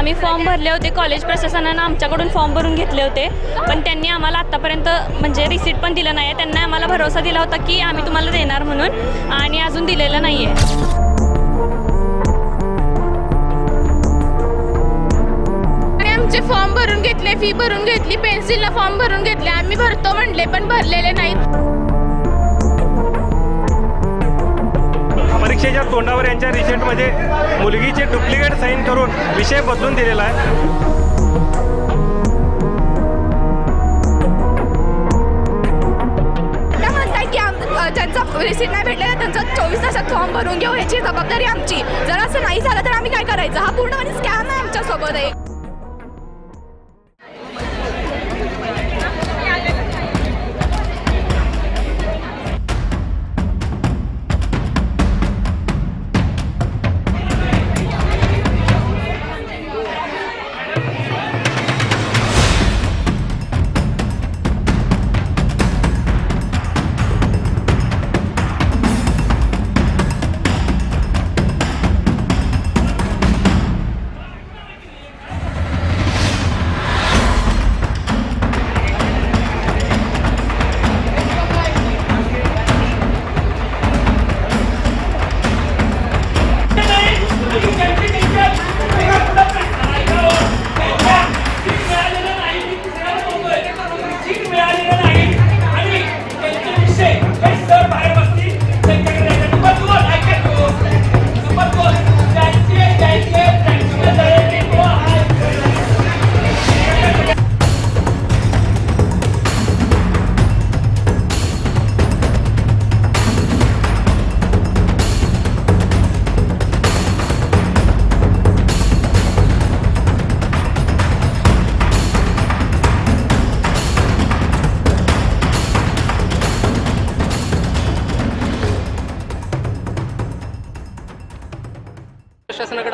आम्ही फॉर्म भरले होते कॉलेज प्रशासनानं आमच्याकडून फॉर्म भरून घेतले होते. पण त्यांनी आम्हाला आत्तापर्यंत म्हणजे रिसीट पण दिलं नाही आहे त्यांना आम्हाला भरोसा दिला होता की आम्ही तुम्हाला देणार म्हणून आणि अजून दिलेलं नाही आहे आमचे फॉर्म भरून घेतले फी भरून घेतली पेन्सिलला फॉर्म भरून घेतले. आम्ही भरतो म्हणले पण भरलेले नाहीत. परीक्षेच्या तोंडावर यांच्या रिसेंटमध्ये मुलगीचे डुप्लिकेट साईन करून विषय बदलून दिलेला आहे. त्या म्हणताय की ज्यांचा रिसीट नाही भेटलेला त्यांचा चोवीस तासात फॉर्म भरून घेऊ याची जबाबदारी आमची. जर असं नाही झालं तर आम्ही काय करायचं? हा पूर्णपणे स्कॅम आहे आमच्यासोबत एक.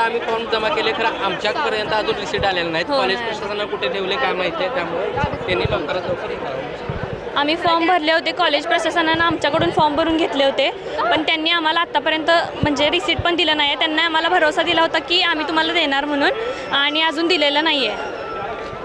आम्ही फॉर्म जमा केले खरं आमच्यापर्यंत अजून रिसीट आलेले नाहीत. हो, कॉलेज नाही. प्रशासनाने कुठे ठेवले काय माहिती आहे? त्यामुळे त्यांनी लवकरात लवकर हे करावं. आम्ही फॉर्म भरले होते कॉलेज प्रशासनानं आमच्याकडून फॉर्म भरून घेतले होते. पण त्यांनी आम्हाला आत्तापर्यंत म्हणजे रिसीट पण दिलं नाही आहे त्यांना आम्हाला भरोसा दिला होता की आम्ही तुम्हाला देणार म्हणून आणि अजून दिलेलं नाही आहे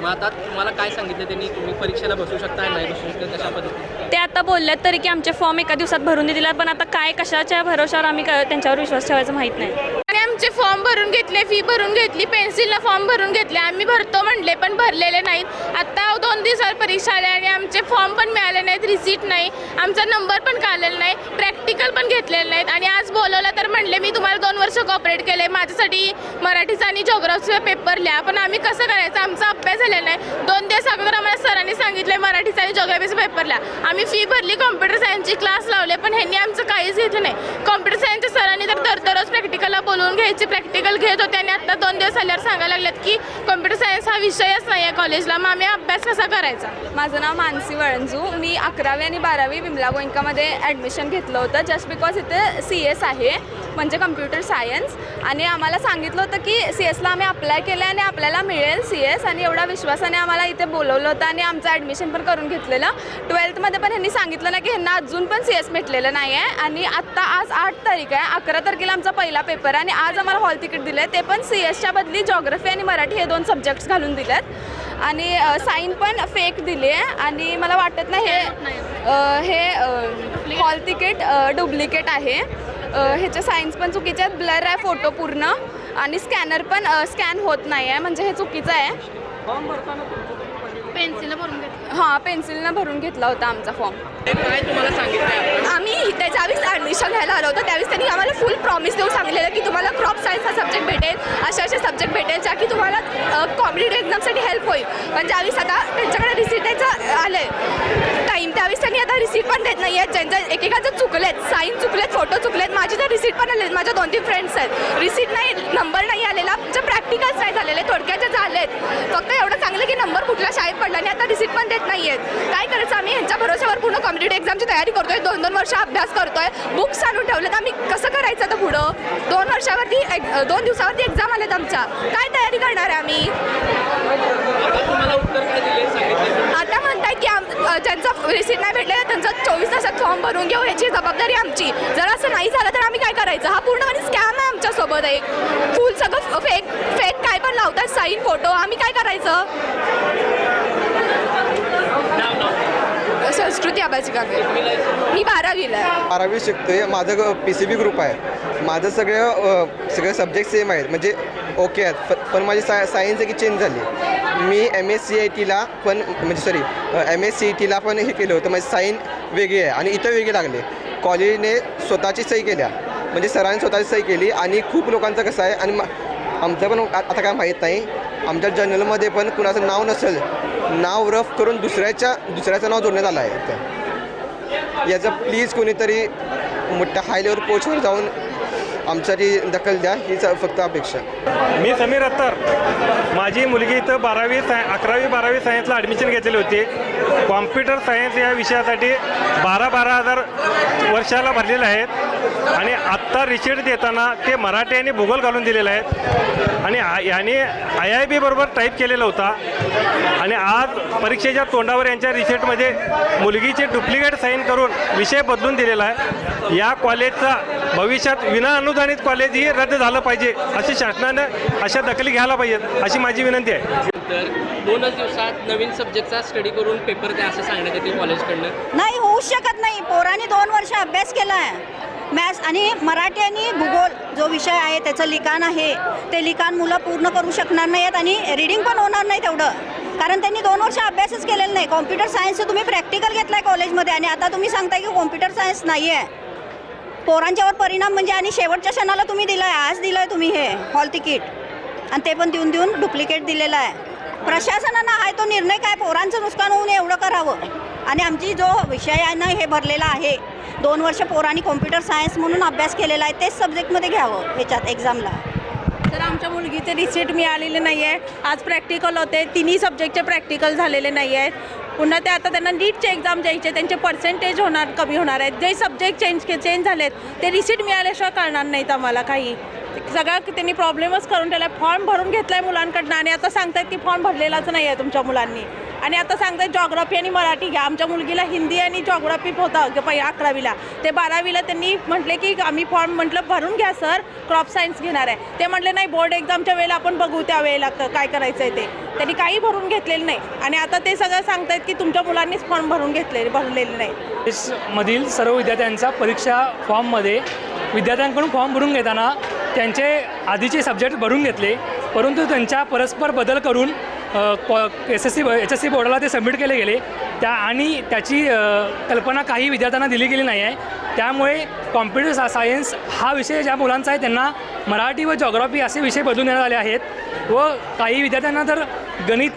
मग आता तुम्हाला काय सांगितलं त्यांनी? तुम्ही परीक्षेला बसू शकता नाही बसू शकता कशा पद्धतीने? ते आता बोलल्यात तरी की आमचे फॉर्म एका दिवसात भरून दिला पण आता काय कशाच्या भरोशावर आम्ही क- त्यांच्यावर विश्वास ठेवायचा माहीत नाही. आमचे फॉर्म भरून घेतले फी भरून घेतली पेन्सिलला फॉर्म भरून घेतले. आम्ही भरतो म्हणले पण भरलेले नाहीत. आत्ता दोन दिवसावर परीक्षा आल्या आणि आमचे फॉर्म पण मिळाले नाहीत रिसीट नाही. आमचा नंबर पण काढलेला नाही प्रॅक्टिकल पण घेतलेले नाहीत. आणि आज बोलवलं तर म्हणले मी तुम्हाला दोन वर्ष कॉपरेट केले माझ्यासाठी मराठीचा आणि जॉग्राफीचा पेपर लिहा. पण आम्ही कसं करायचं? आमचा अभ्यास झालेला नाही. दोन दिवस अगोदर आम्हाला सरांनी सांगितलं मराठीचा आणि जॉग्राफीचा पेपर लिहा. आम्ही फी भरली कॉम्प्युटर सायन्सची क्लास लावले पण ह्यांनी आमचं काहीच घेतलं नाही. कॉम्प्युटर सायन्सच्या सरांनी तर दररोज प्रॅक्टिकलला बोलवून घ्यायची प्रॅक्टिकल घेत होते आणि आता दोन दिवस आल्यावर सांगायला लागलेत की कॉम्प्युटर सायन्स हा विषयच नाही आहे कॉलेजला मग आम्ही अभ्यास कसा करायचा? माझं नाव मानसी वळंजू. मी अकरावी आणि बारावी विमला गोयंकामध्ये ॲडमिशन घेतलं होतं. जस्ट बिकॉज इथे सी एस आहे. म्हणजे कम्प्युटर सायन्स आणि आम्हाला सांगितलं होतं की सी एसला आम्ही अप्लाय केलं आणि आपल्याला मिळेल सी एस आणि एवढा विश्वासाने आम्हाला इथे बोलवलं होतं आणि आमचं ॲडमिशन पण करून घेतलेलं. ट्वेल्थमध्ये पण ह्यांनी सांगितलं ना की ह्यांना अजून पण सी एस भेटलेलं नाही आहे आणि आत्ता आज आठ तारीख आहे. अकरा तारखेला आमचा पहिला पेपर आहे आणि आज आम्हाला हॉल तिकीट दिलं आहे ते पण सी एसच्या बदली जॉग्रफी आणि मराठी हे दोन सब्जेक्ट्स घालून दिलेत. आणि साईन पण फेक दिली आहे आणि मला वाटत नाही हे हे हॉल तिकीट डुप्लिकेट आहे. ह्याचे साईन्स पण चुकीचे आहेत. ब्लर आहे फोटो पूर्ण. आणि स्कॅनर पण स्कॅन होत नाही आहे. म्हणजे हे चुकीचं आहे. पेन्सिल भरून घेतलं. हां पेन्सिलनं भरून घेतला होता आमचा फॉर्म. काय तुम्हाला सांगितलं आम्ही इथे ज्यावेळेस ॲडमिशन घ्यायला आलो होतो त्यावेळेस त्यांनी आम्हाला फुल प्रॉमिस देऊन सांगितलेलं की तुम्हाला क्रॉप सायन्स हा सब्जेक्ट भेटेल असे असे सब्जेक्ट भेटेल ज्या की तुम्हाला कॉम्पिटेटिव्ह एक्झामसाठी हेल्प होईल. पण ज्यावेळेस आता त्यांच्याकडे रिसीट आलं आहे आता रिसीट पण देत नाही आहेत ज्यांच्या एकेकाचं चुकलेत साईन चुकलेत फोटो चुकलेत माझी तर रिसीट पण आले माझ्या दोन तीन फ्रेंड्स आहेत. रिसीट नाही नंबर नाही आलेला. जे प्रॅक्टिकल्स नाही झालेले थोडक्यात जे झालेत. फक्त एवढं चांगलं की नंबर कुठल्या शाळेत पडला आणि आता रिसीट पण देत नाही आहेत काय करायचं? आम्ही ह्यांच्या भरोश्यावर पूर्ण कॉम्पिटेटिव्ह एक्झामची तयारी करतोय. दोन दोन वर्ष अभ्यास करतोय. बुक्स आणून ठेवलेत. आम्ही कसं करायचं आता पुढं? दोन वर्षावरती एक- दोन दिवसावरती एक्झाम आलेत आमच्या. काय तयारी करणार आहे आम्ही? आता म्हणताय की आम ज्यांचा रिसीट नाही भेटलेला त्यांचा चोवीस तासात फॉर्म भरून घेऊ याची जबाबदारी आमची. जर असं नाही झालं तर आम्ही काय करायचं? हा पूर्णपणे स्कॅम आहे आमच्यासोबत एक. फुल सगळं फेक फेक काय पण लावतात साईन फोटो आम्ही काय करायचं? संस्कृती आबाची कामे मी बारावीला आहे. बारावी शिकतोय. माझं पी सी बी ग्रुप आहे. माझं सगळं सगळे सब्जेक्ट सेम आहेत. म्हणजे ओके आहेत. पण माझी साय सायन्स एक चेंज झाली. मी एम एस सी आय टीला पण म्हणजे sorry M S C E टीला पण हे केलं होतं म्हणजे साईन वेगळी आहे आणि इथं वेगळी लागले. कॉलेजने स्वतःची सही केल्या. म्हणजे सरांनी स्वतःची सही केली आणि खूप लोकांचं कसं आहे आणि आमचं पण आता काय माहीत नाही. आमच्या जर्नलमध्ये पण कुणाचं नाव नसेल नाव रफ करून दुसऱ्याच्या दुसऱ्याचं नाव जोडण्यात आलं आहे. याचं प्लीज कोणीतरी मोठ्या हाय लेवल पोचवर जाऊन आमच्यासाठी दखल द्या हीच फक्त अपेक्षा. मी समीर अत्तर. माझी मुलगी इथं बारावी साय अकरावी बारावी सायन्सला ॲडमिशन घेतलेली होती. कॉम्प्युटर सायन्स या विषयासाठी बारा बारा हजार वर्षाला भरलेले आहेत. आणि आत्ता रिसिट देताना ते मराठी आणि भूगोल घालून दिलेले आहेत. आणि याने आय आय बी बरोबर टाईप केलेला होता. आणि आज परीक्षेच्या तोंडावर यांच्या रिसिटमध्ये मुलगीचे डुप्लिकेट साईन करून विषय बदलून दिलेला आहे. या कॉलेजचा भविष्यात विना अनुदानित कॉलेज ही रद्द झालं पाहिजे अशी शासनानं अशा दखली घ्यायला पाहिजेत अशी माझी विनंती आहे. तर दोनच दिवसात नवीन सब्जेक्टचा स्टडी करून पेपर द्या असं सांगण्यात येते कॉलेजकडनं नाही होऊ शकत नाही. पोरांनी दोन वर्ष अभ्यास केला आहे मॅथ्स आणि मराठी आणि भूगोल जो विषय आहे त्याचं लिखाण आहे ते लिखाण मुलं पूर्ण करू शकणार नाही आहेत आणि रिडिंग पण होणार नाही तेवढं. कारण त्यांनी दोन वर्ष अभ्यासच केलेला नाही. कॉम्प्युटर सायन्सचं तुम्ही प्रॅक्टिकल घेतलं आहे कॉलेजमध्ये आणि आता तुम्ही सांगताय की कॉम्प्युटर सायन्स नाही आहे पोरांच्यावर परिणाम म्हणजे आणि शेवटच्या क्षणाला तुम्ही दिलं आहे आज दिलं आहे तुम्ही हे हॉल तिकीट आणि ते पण देऊन देऊन डुप्लिकेट दिलेलं आहे. प्रशासनानं आहे तो निर्णय काय? पोरांचं नुकसान होऊन एवढं करावं? आणि आमची जो विषय आहे ना हे भरलेला आहे. दोन वर्ष पोरांनी कॉम्प्युटर सायन्स म्हणून अभ्यास केलेला आहे तेच सब्जेक्टमध्ये घ्यावं ह्याच्यात एक्झामला तर आमच्या मुलगीचे रिसिट मिळालेले नाही आहे आज प्रॅक्टिकल होते तिन्ही सब्जेक्टचे प्रॅक्टिकल झालेले नाही आहेत पुन्हा ते आता त्यांना नीटचे एक्झाम द्यायचे त्यांचे पर्सेंटेज होणार कमी होणार आहेत. जे सब्जेक्ट चेंज के चेंज झालेत ते रिसिट मिळाल्याशिवाय कळणार नाहीत आम्हाला काही. सगळा त्यांनी प्रॉब्लेमच करून ठेवला फॉर्म भरून घेतला आहे मुलांकडनं आणि आता सांगतायत की फॉर्म भरलेलाच नाही आहे तुमच्या मुलांनी. आणि आता सांगतात जॉग्राफी आणि मराठी घ्या. आमच्या मुलगीला हिंदी आणि जॉग्राफी होता पहि अकरावीला. ते बारावीला त्यांनी म्हटले की आम्ही फॉर्म म्हटलं भरून घ्या सर क्रॉप सायन्स घेणार आहे. ते म्हटले नाही बोर्ड एक्झामच्या वेळेला आपण बघू त्या वेळेला काय करायचं आहे ते. त्यांनी काही भरून घेतलेलं नाही. आणि आता ते सगळं सांगतायत की तुमच्या मुलांनीच फॉर्म भरून घेतले भरलेले नाही. मधील सर्व विद्यार्थ्यांचा परीक्षा फॉर्ममध्ये विद्यार्थ्यांकडून फॉर्म भरून घेताना त्यांचे आधीचे सब्जेक्ट भरून घेतले परंतु त्यांच्या परस्पर बदल करून S S C H S C बोर्डाला ते सबमिट केले गेले. त्या आणि त्याची कल्पना काही विद्यार्थ्यांना दिली गेली नाही आहे. त्यामुळे कॉम्प्युटर सा सायन्स हा विषय ज्या मुलांचा आहे त्यांना मराठी व जॉग्रॉफी असे विषय बदलून देण्यात आले आहेत. व काही विद्यार्थ्यांना तर गणित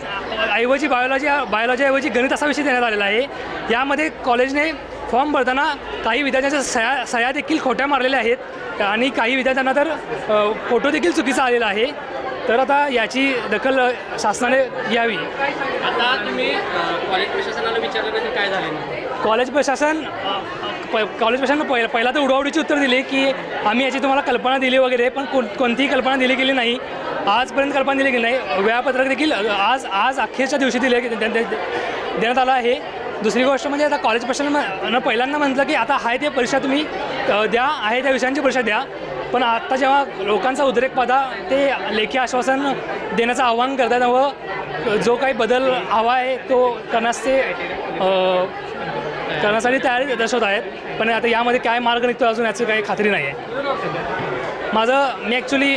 ऐवजी बायोलॉजी बायोलॉजीऐवजी गणित असा विषय देण्यात आलेला आहे. यामध्ये कॉलेजने फॉर्म भरताना काही विद्यार्थ्यांच्या सह्या सह्या देखील खोट्या मारलेल्या आहेत. आणि काही विद्यार्थ्यांना तर फोटो देखील चुकीचा आलेला आहे. तर आता याची दखल शासनाने घ्यावी. आता तुम्ही कॉलेज प्रशासनाला विचारल्यानंतर काय झालं कॉलेज प्रशासन प कॉलेज प्रशासनानं पहिला पहिला तर उडवाउडीची उत्तर दिली की आम्ही याची तुम्हाला कल्पना दिली वगैरे पण कोण कोणतीही कल्पना दिली गेली नाही. आजपर्यंत कल्पना दिली गेली नाही. वेळापत्रक देखील आज आज अखेरच्या दिवशी दिले देण्यात आलं आहे. दुसरी गोष्ट म्हणजे आता कॉलेज प्रशासनानं पहिल्यांदा म्हटलं की आता आहे ते परीक्षा तुम्ही द्या आहे त्या विषयांची परीक्षा द्या. पण आत्ता जेव्हा लोकांचा उद्रेक पदा ते लेखी आश्वासन देण्याचं आवाहन करतात व जो काही बदल हवा आहे तो करण्यास ते करण्यासाठी तयारी दर्शवत आहेत. पण आता यामध्ये काय मार्ग निघतो अजून याची काही खात्री नाही आहे माझं मी ॲक्च्युली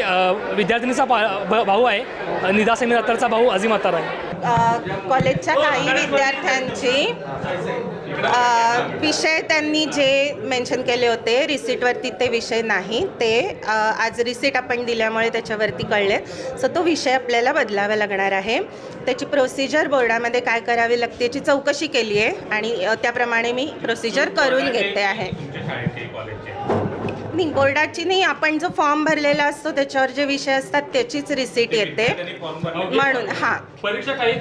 विद्यार्थिनीचा पा भ- भाऊ आहे. निदा समीर अत्तरचा भाऊ अजिम अत्तर आहे. कॉलेजच्या काही विद्यार्थ्यांची विषय त्यांनी जे मेन्शन केले होते रिसिटवरती ते विषय नाही. ते आज रिसिट आपण दिल्यामुळे त्याच्यावरती कळले. सो तो विषय आपल्याला बदलावा लागणार आहे. त्याची प्रोसिजर बोर्डामध्ये काय करावी लागते याची चौकशी केली आहे आणि त्याप्रमाणे मी प्रोसिजर करून घेते आहे. नाही बोर्डाची नाही आपण जो फॉर्म भरलेला असतो त्याच्यावर जे विषय असतात त्याचीच रिसिट येते. म्हणून हां. परीक्षा काही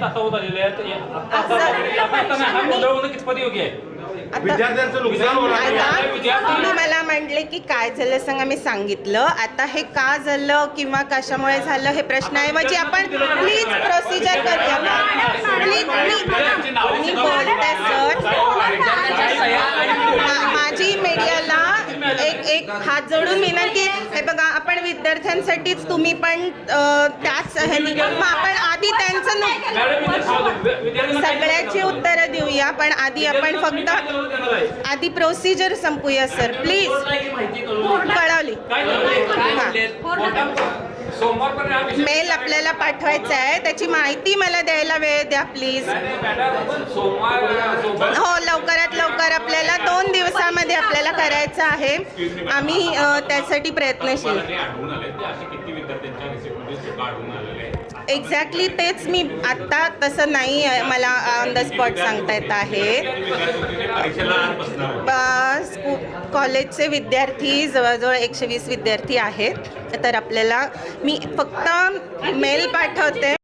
कितपत योग्य आहे? तुम्ही मला म्हटले की काय झालं सांगा मी सांगितलं. आता हे का झालं किंवा कशामुळे झालं हे प्रश्नाऐवजी आपण प्लीज प्रोसिजर करूया प्लीज प्लीज मी बोलते सर मा- माझी मीडियाला एक एक हात जोडून विनंती. आहे. हे बघा आपण विद्यार्थ्यांसाठीच तुम्ही पण त्याच मग आपण आधी त्यांचं नु- सगळ्याची उत्तरं देऊया पण आधी आपण फक्त आधी प्रोसिजर संपूया सर प्लीज कळवली? मेल आपल्याला पाठवायचा आहे. त्याची माहिती मला द्यायला वेळ द्या प्लीज हो लवकरात लवकर आपल्याला दोन दिवसामध्ये आपल्याला करायचं आहे. आम्ही त्यासाठी प्रयत्नशील. एक्झॅक्टली तेच मी आत्ता तसं नाही आहे, मला ऑन द स्पॉट सांगता येत आहे. कॉलेजचे विद्यार्थी जवळजवळ एकशे वीस विद्यार्थी आहेत. तर आपल्याला मी फक्त मेल पाठवते.